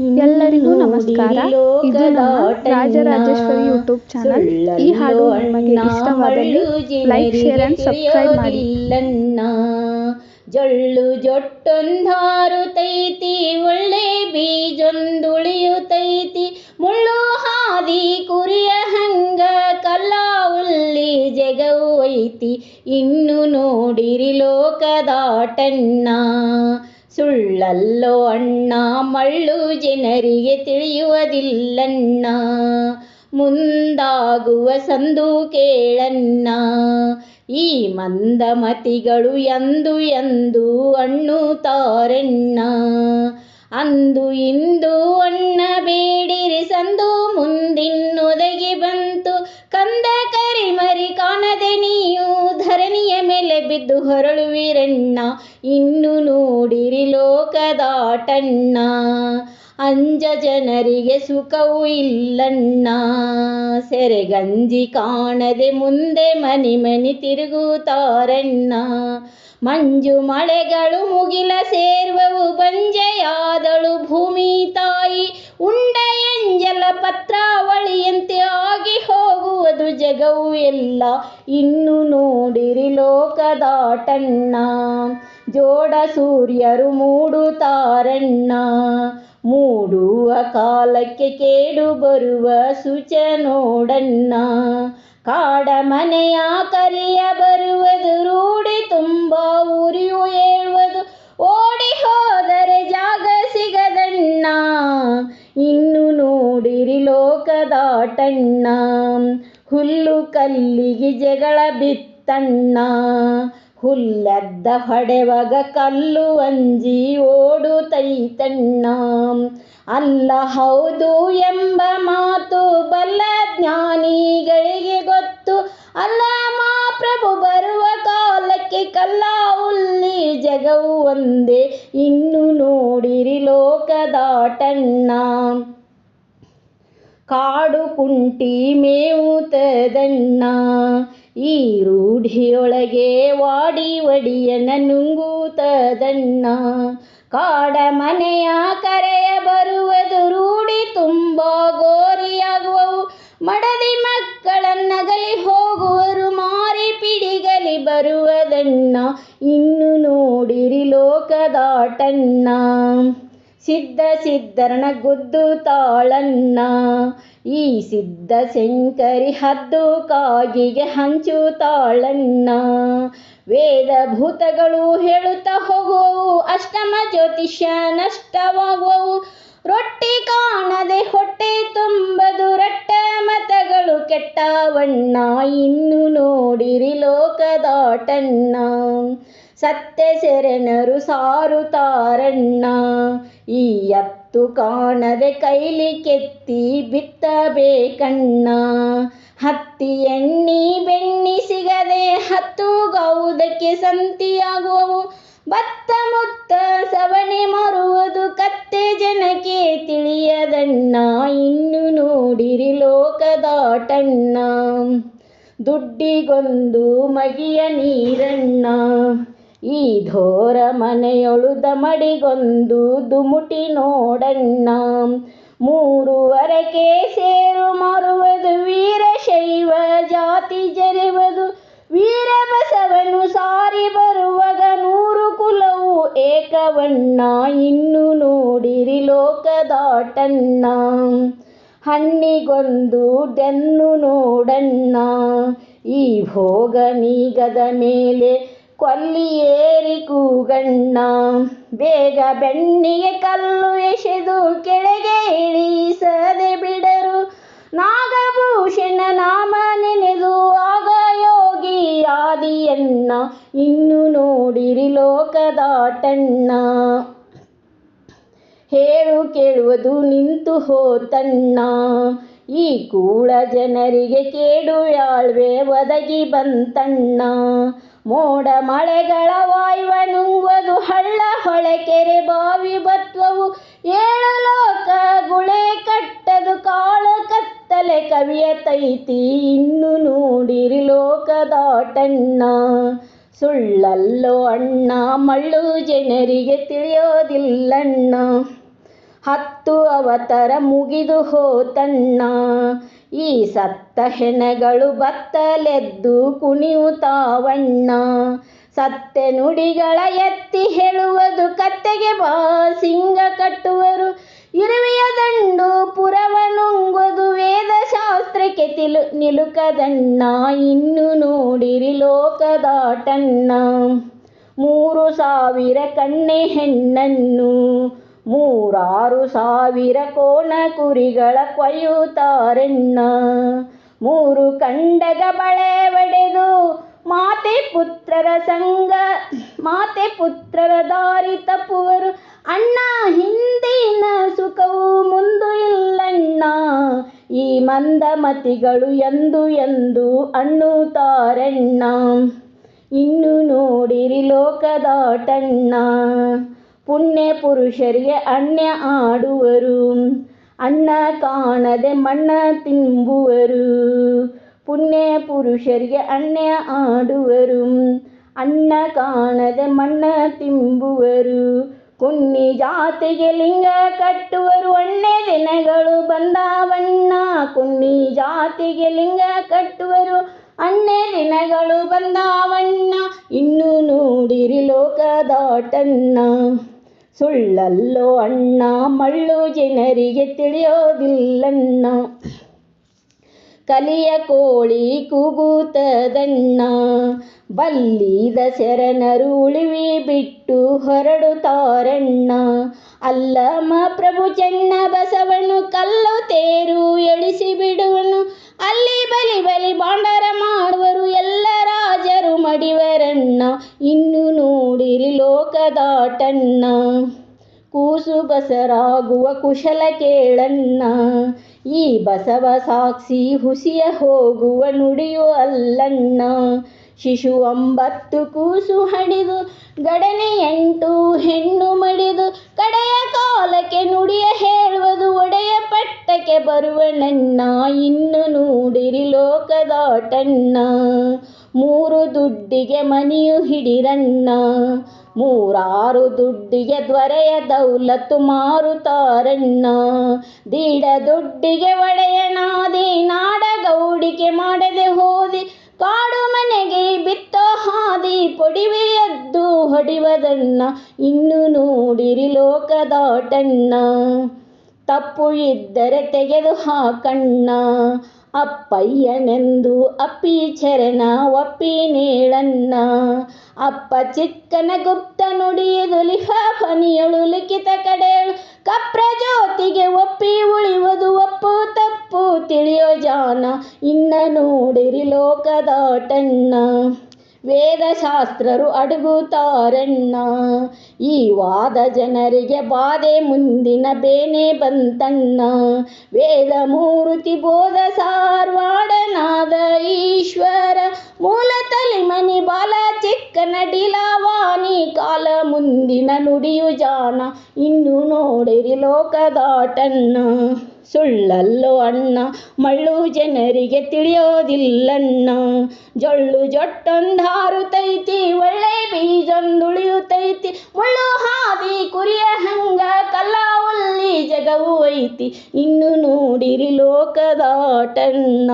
ಎಲ್ಲರಿಗೂ ನಮಸ್ಕಾರ. ಇದು ನಮ್ಮ ರಾಜರಾಜೇಶ್ವರಿ ಯೂಟ್ಯೂಬ್ ಚಾನಲ್. ಈ ಹಾಡು ನಿಮಗೆ ಇಷ್ಟವಾದಲ್ಲಿ ಲೈಕ್ ಶೇರ್ ಅಂಡ್ ಸಬ್ಸ್ಕ್ರೈಬ್ ಮಾಡಿ. ಜೊಳ್ಳು ಜೊಟ್ಟೊಂದಾರುತೈತಿ ಒಳ್ಳೆ ಬೀಜೊಂದುಳಿಯುತೈತಿ. ಮುಳ್ಳು ಹಾದಿ ಕುರಿಯ ಹಂಗ ಕಲ್ಲಾ ಉಲ್ಲಿ ಜಗವು ಐತಿ ಇನ್ನು ನೋಡಿರಿ ಲೋಕದಾಟಣ್ಣ. ಸುಳ್ಳಲ್ಲೋ ಅಣ್ಣ, ಮಳ್ಳು ಜನರಿಗೆ ತಿಳಿಯುವುದಿಲ್ಲಣ್ಣ. ಮುಂದಾಗುವ ಸಂದು ಕೇಳಣ್ಣ. ಈ ಮಂದಮತಿಗಳು ಎಂದು ಎಂದು ಅಣ್ಣುತ್ತಾರೆಣ್ಣ ಅಂದು ಇಂದು ಅಣ್ಣ ಬೇಡಿರಿ ಸಂದು, ಮುಂದಿನ್ನೊದಗಿ ಬಂತು. ಕಂದ ಕರಿಮರಿ ಕಾಣದೆ ನೀವು ಧರಣಿಯ ಮೇಲೆ ಬಿದ್ದು ಹೊರಳುವಿರಣ್ಣ. ಇನ್ನು ನೋಡಿರಿ ಲೋಕದಾಟಣ್ಣ. ಅಂಜ ಜನರಿಗೆ ಸುಖವೂ ಇಲ್ಲಣ್ಣ. ಸೆರೆಗಂಜಿ ಕಾಣದೆ ಮುಂದೆ ಮನಿ ಮನಿ ತಿರುಗುತ್ತಾರಣ್ಣ. ಮಂಜು ಮಳೆಗಳು ಮುಗಿಲ ಸೇರ್ವವು ಬಂಜೆಯಾದಳು ಭೂಮಿ ತಾಯಿ. ಉಂಡ ಎಂಜಲ ಪತ್ರಾವಳಿಯಂತೆ ಆಗಿ ಹೋಗುವುದು ಜಗವು ಎಲ್ಲ. ಇನ್ನು ನೋಡಿರಿ ಲೋಕದಾಟಣ್ಣ. ಜೋಡ ಸೂರ್ಯರು ಮೂಡು ತಾರಣ್ಣ ಮೂಡುವ ಕಾಲಕ್ಕೆ ಕೇಡು ಬರುವ ಸುಚ ನೋಡಣ್ಣ ಕಾಡ ಮನೆಯ ಕರಿಯ ಬರುವುದು ರೂಢಿ ತುಂಬ, ಉರಿಯು ಏಳುವುದು ಓಡಿ ಹೋದರೆ ಜಾಗ ಸಿಗದಣ್ಣ. ಇನ್ನು ನೋಡಿರಿ ಲೋಕದಾಟಣ್ಣ. ಹುಲ್ಲು ಕಲ್ಲಿಗೆ ಜಗಳ ಬಿತ್ತಣ್ಣ. ಹುಲ್ಲೆದ್ದ ಹೊಡೆವಗ ಕಲ್ಲು ಅಂಜಿ ಓಡುತ್ತೈತಣ್ಣ ಅಲ್ಲ ಹೌದು ಎಂಬ ಮಾತು ಬಲ್ಲ ಜ್ಞಾನಿಗಳಿಗೆ ಗೊತ್ತು. ಅಲ್ಲ ಪ್ರಭು ಬರುವ ಕಾಲಕ್ಕೆ ಕಲ್ಲ ಉಲ್ಲಿ ಜಗವು ಒಂದೇ. ಇನ್ನು ನೋಡಿರಿ ಲೋಕದಾಟಣ್ಣ ಕಾಡು ಕುಂಟಿ ಮೇವುತದಣ್ಣ. ಈ ರೂಢಿಯೊಳಗೆ ವಾಡಿ ಒಡಿಯನ ನುಂಗೂತದಣ್ಣ ಕಾಡ ಮನೆಯ ಕರೆಯ ಬರುವುದು ರೂಢಿ ತುಂಬ ಗೋರಿಯಾಗುವವು. ಮಡದಿ ಮಕ್ಕಳನ್ನಗಲಿ ಹೋಗುವರು, ಮಾರಿ ಪಿಡಿಗಲಿ ಬರುವುದಣ್ಣ ಇನ್ನು ನೋಡಿರಿ ಲೋಕದಾಟಣ್ಣ ಸಿದ್ಧ ಸಿದ್ಧರಣ ಗುದ್ದು ತಾಳನ್ನ ಈ ಸಿದ್ಧ ಶಂಕರಿ ಹದ್ದು ಕಾಗಿಗೆ ಹಂಚು ತಾಳನ್ನ ವೇದ ಭೂತಗಳು ಹೇಳುತ್ತಾ ಹೋಗುವವು, ಅಷ್ಟಮ ಜ್ಯೋತಿಷ್ಯ ನಷ್ಟವಾಗುವವು. ರೊಟ್ಟಿ ಕಾಣದೆ ಹೊಟ್ಟೆ ತುಂಬದು, ರಟ್ಟ ಮತಗಳು ಕೆಟ್ಟವಣ್ಣ. ಇನ್ನು ನೋಡಿರಿ ಲೋಕದಾಟಣ್ಣ. ಸತ್ಯ ಶರಣರು ಸಾರುತ್ತಾರಣ್ಣ. ಈ ಎತ್ತು ಕಾಣದೆ ಕೈಲಿ ಕೆತ್ತಿ ಬಿತ್ತಬೇಕಣ್ಣ ಹತ್ತಿ ಎಣ್ಣಿ ಬೆಣ್ಣಿ ಸಿಗದೆ ಹತ್ತು ಗೌದಕ್ಕೆ ಸಂತಿಯಾಗುವವು. ಭತ್ತ ಮುತ್ತ ಸವಣೆ ಮರುವುದು ಕತ್ತೆ ಜನಕ್ಕೆ ತಿಳಿಯದಣ್ಣ. ಇನ್ನು ನೋಡಿರಿ ಲೋಕದಾಟಣ್ಣ ದುಡ್ಡಿಗೊಂದು ಮಗಿಯ ನೀರಣ್ಣ. ಈ ಧೋರ ಮನೆಯೊಳುದ ಮಡಿಗೊಂದು ದುಮುಟಿ ನೋಡಣ್ಣ. ಮೂರುವರೆಗೆ ಸೇರು ಮಾರುವುದು ವೀರಶೈವ ಜಾತಿ ಜರಿವುದು ವೀರ ಬಸವನು, ಸಾರಿ ಬರುವಾಗ ನೂರು ಕುಲವು ಏಕವಣ್ಣ. ಇನ್ನು ನೋಡಿರಿ ಲೋಕದಾಟಣ್ಣ. ಹಣ್ಣಿಗೊಂದು ಡೆನ್ನು ನೋಡಣ್ಣ. ಈ ಭೋಗ ನೀಗದ ಮೇಲೆ ಕೊಲ್ಲಿ ಏರಿ ಕೂಗಣ್ಣ, ಬೇಗ ಬೆಣ್ಣಿಗೆ ಕಲ್ಲು ಎಸೆದು ಕೆಳಗೆ ಇಳಿಸದೆ ಬಿಡರು. ನಾಗಭೂಷಣ ನಾಮ ನೆನೆದು ಆಗ ಯೋಗಿ ಆದಿಯಣ್ಣ ಇನ್ನು ನೋಡಿರಿ ಲೋಕದಾಟಣ್ಣ. ಹೇಳು ಕೇಳುವುದು ನಿಂತು ಹೋತಣ್ಣ. ಈ ಕೂಳ ಜನರಿಗೆ ಕೇಡು ಯಾಳ್ವೆ ಒದಗಿ ಬಂತಣ್ಣ. ಮೋಡ ಮಳೆಗಳ ವಾಯುವ ನುಂಗುವುದು ಹಳ್ಳ ಹೊಳೆ ಕೆರೆ ಬಾವಿ ಬತ್ವವು ಏಳು ಲೋಕ ಗುಳೆ ಕಟ್ಟದು ಕಾಳು ಕತ್ತಲೆ ಕವಿಯತೈತಿ ಇನ್ನು ನೋಡಿರಿ ಲೋಕದಾಟಣ್ಣ, ಸುಳ್ಳಲ್ಲೋ ಅಣ್ಣ, ಮಳ್ಳು ಜನರಿಗೆ ತಿಳಿಯೋದಿಲ್ಲಣ್ಣ. ಹತ್ತು ಅವತರ ಮುಗಿದು ಹೋತಣ್ಣ. ಈ ಸತ್ತ ಹೆಣಗಳು ಬತ್ತಲೆದ್ದು ಕುಣಿಯುತ್ತಾವಣ್ಣ. ಸತ್ತೆ ನುಡಿಗಳ ಎತ್ತಿ ಹೇಳುವುದು ಕತ್ತೆಗೆ ಬಾ. ಸಿಂಗ ಕಟ್ಟುವರು ಇರುವೆಯ ದಂಡು, ಪುರವನುಂಗುವುದು ವೇದಶಾಸ್ತ್ರಕ್ಕೆ ತಿಲು ನಿಲುಕದಣ್ಣ. ಇನ್ನು ನೋಡಿರಿ ಲೋಕದಾಟಣ್ಣ. ಮೂರು ಸಾವಿರ ಕಣ್ಣೆ ಹೆಣ್ಣನ್ನು ಮೂರಾರು ಸಾವಿರ ಕೋಣ ಕುರಿಗಳ ಕೊಯ್ಯುತ್ತಾರೆಣ್ಣ ಮೂರು ಕಂಡಗ ಬಳೆ ಒಡೆದು ಮಾತೆ ಪುತ್ರರ ಸಂಗ ಮಾತೆ ಪುತ್ರರ ದಾರಿ ತಪ್ಪುವರು. ಅಣ್ಣ, ಹಿಂದಿನ ಸುಖವು ಮುಂದು ಇಲ್ಲಣ್ಣ. ಈ ಮಂದಮತಿಗಳು ಎಂದು ಎಂದು ಅನ್ನುತ್ತಾರೆಣ್ಣ ಇನ್ನು ನೋಡಿರಿ ಲೋಕದಾಟಣ್ಣ. ಪುಣ್ಯ ಪುರುಷರಿಗೆ ಅಣ್ಯ ಆಡುವರು ಅಣ್ಣ ಕಾಣದೆ ಮಣ್ಣ ತಿಂಬುವರು ಪುಣ್ಯ ಪುರುಷರಿಗೆ ಅಣ್ಯ ಆಡುವರು ಅಣ್ಣ ಕಾಣದೆ ಮಣ್ಣ ತಿಂಬುವರು ಕುನ್ನಿ ಜಾತಿಗೆ ಲಿಂಗ ಕಟ್ಟುವರು ಒಣ್ಣೆ ದಿನಗಳು ಬಂದಾವಣ್ಣ ಕುನ್ನಿ ಜಾತಿಗೆ ಲಿಂಗ ಕಟ್ಟುವರು ಅಣ್ಣೆ ದಿನಗಳು ಬಂದಾವಣ್ಣ ಇನ್ನು ನೋಡಿರಿ ಲೋಕದಾಟಣ್ಣ ಸುಳ್ಳಲ್ಲೋ ಅಣ್ಣ, ಮಳ್ಳು ಜನರಿಗೆ ತಿಳಿಯೋದಿಲ್ಲಣ್ಣ. ಕಲಿಯ ಕೋಳಿ ಕೂಗುತ್ತದಣ್ಣ. ಬಲ್ಲಿದ ಶರಣರು ಉಳಿವಿ ಬಿಟ್ಟು ಹೊರಡುತ್ತಾರಣ್ಣ. ಅಲ್ಲಮ ಪ್ರಭು ಚೆನ್ನ ಬಸವನು ಕಲ್ಲು ತೇರು ಎಳಿಸಿ ಬಿಡುವನು. ಅಲ್ಲಿ ಬಲಿ ಬಲಿ ಬಾಂಡರ ಮಾಡುವರು ಎಲ್ಲ ಮಡಿವರಣ್ಣ, ಇನ್ನು ನೋಡಿರಿ ಲೋಕದಾಟಣ್ಣ. ಕೂಸು ಬಸರಾಗುವ ಕುಶಲ ಕೇಳಣ್ಣ. ಈ ಬಸವ ಸಾಕ್ಷಿ ಹುಸಿಯ ಹೋಗುವ ನುಡಿಯು ಅಲ್ಲಣ್ಣ. ಶಿಶು ಒಂಬತ್ತು ಕೂಸು ಹಡಿದು ಗಡನೆ ಎಂಟು ಹೆಣ್ಣು ಮಡಿದು, ಕಡೆಯ ಕಾಲಕ್ಕೆ ನುಡಿಯ ಹೇಳುವುದು ಒಡೆಯ ಪಟ್ಟಕ್ಕೆ ಬರುವನಣ್ಣ. ಇನ್ನು ನೋಡಿರಿ ಲೋಕದಾಟಣ್ಣ. ಮೂರು ದುಡ್ಡಿಗೆ ಮನಿಯು ಹಿಡಿರಣ್ಣ. ಮೂರಾರು ದುಡ್ಡಿಗೆ ದೊರೆಯ ದೌಲತ್ತು ಮಾರುತಾರಣ್ಣ. ದಿಡ ದುಡ್ಡಿಗೆ ಒಡೆಯನಾದಿ ನಾಡ ಗೌಡಿಕೆ ಮಾಡದೆ ಹೋದಿ. ಕಾಡು ಮನೆಗೆ ಬಿತ್ತ ಹಾದಿ ಪೊಡಿವೆ ಎದ್ದು ಹೊಡಿವದಣ್ಣ. ಇನ್ನು ನೋಡಿರಿ ಲೋಕದಾಟಣ್ಣ. ತಪ್ಪು ಇದ್ದರೆ ತೆಗೆದು ಹಾಕಣ್ಣ. ಅಪ್ಪಯ್ಯನೆಂದು ಅಪ್ಪಿ ಚರಣ, ಒಪ್ಪಿ ನೀಳನ್ನ ಅಪ್ಪ ಚಿಕ್ಕನ ಗುಪ್ತ ನುಡಿಯದು ಲಿಫಾಫನಿಯಳು ಲಿಖಿತ ಕಡೆಯಳು. ಕಪ್ರ ಜ್ಯೋತಿಗೆ ಒಪ್ಪಿ ಉಳಿಯುವುದು ಒಪ್ಪು ತಪ್ಪು ತಿಳಿಯೋ ಜಾನ, ಇನ್ನ ನೋಡಿರಿ ಲೋಕದಾಟಣ್ಣ. ವೇದಶಾಸ್ತ್ರರು ಅಡಗುತ್ತಾರಣ್ಣ ಈ ವಾದ ಜನರಿಗೆ ಬಾಧೆ, ಮುಂದಿನ ಬೇನೆ ಬಂತಣ್ಣ. ವೇದ ಮೂರ್ತಿ ಬೋಧ ಸಾರ್ವಾಡನಾದ ಜಾಣ ಇನ್ನು ನೋಡಿರಿ ಲೋಕದಾಟನ್ನ. ಸುಳ್ಳಲ್ಲೋ ಅಣ್ಣ, ಮಳ್ಳು ಜನರಿಗೆ ತಿಳಿಯೋದಿಲ್ಲಣ್ಣ ಜೊಳ್ಳು ಜೊಟ್ಟೊಂದಾರುತೈತಿ ಒಳ್ಳೆ ಬೀಜೊಂದುಳಿಯುತೈತಿ ಮುಳ್ಳು ಹಾದಿ ಕುರಿಯ ಹಂಗ ಕಲ್ಲ ಉಲ್ಲಿ ಜಗವು ಐತಿ. ಇನ್ನು ನೋಡಿರಿ ಲೋಕದಾಟಣ್ಣ